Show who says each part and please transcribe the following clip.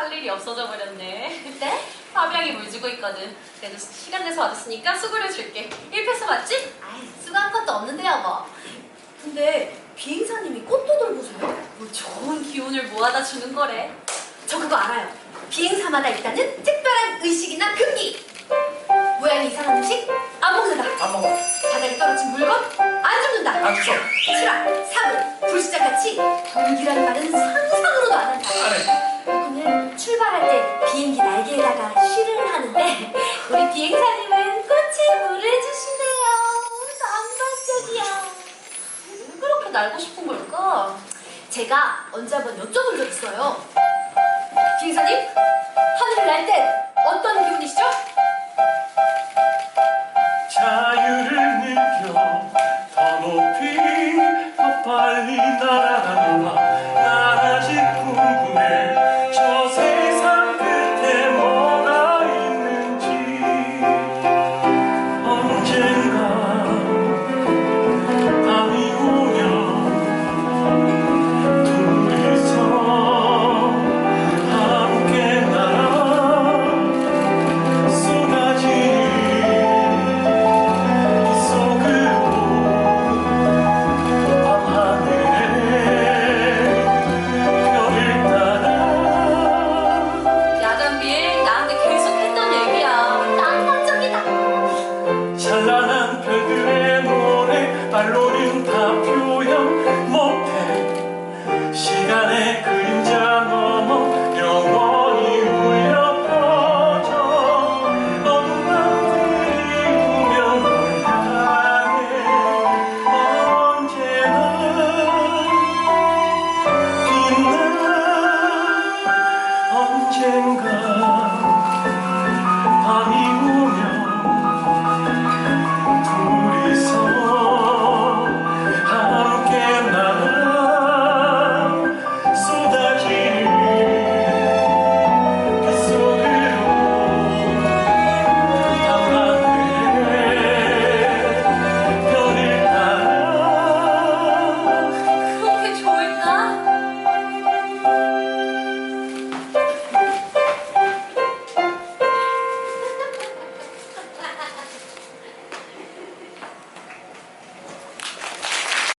Speaker 1: 할 일이 없어져 버렸네.
Speaker 2: 네?
Speaker 1: 파비앙이 물 주고 있거든. 그래도 시간 내서 와줬으니까 수고를 해줄게. 1패스 맞지?
Speaker 2: 아이, 수고한 것도 없는데요, 뭐. 근데 비행사님이 꽃도 돌보세요?
Speaker 1: 뭐 좋은 기운을 모아다 주는 거래
Speaker 2: 저 그거 알아요. 비행사마다 있다는 특별한 의식이나 금기. 모양이 이상한 음식 안 먹는다.
Speaker 3: 안 먹어.
Speaker 2: 바닥에 떨어진 물건 안 줍는다.
Speaker 3: 안 줘.
Speaker 2: 실화, 사부, 불시착같이 돌기라는 말은 상상으로도 안 한다.
Speaker 3: 안 해.
Speaker 2: 오늘 출발할 때 비행기 날개에다가
Speaker 1: 왜 그렇게 날고 싶은 걸까?
Speaker 2: 제가 언제 한번 여쭤본 적 있어요. 비행사님, 하늘을 날 때 어떤 기분이시죠?
Speaker 4: 자유를 느껴 더 높이 더 빨리 날아가 너는 다 표현 못해.
Speaker 1: 시간의 그림자 넘어
Speaker 2: 영원히 울려
Speaker 4: 퍼져. 엉망들이 우면 널 향해 언제나 빛나 언젠가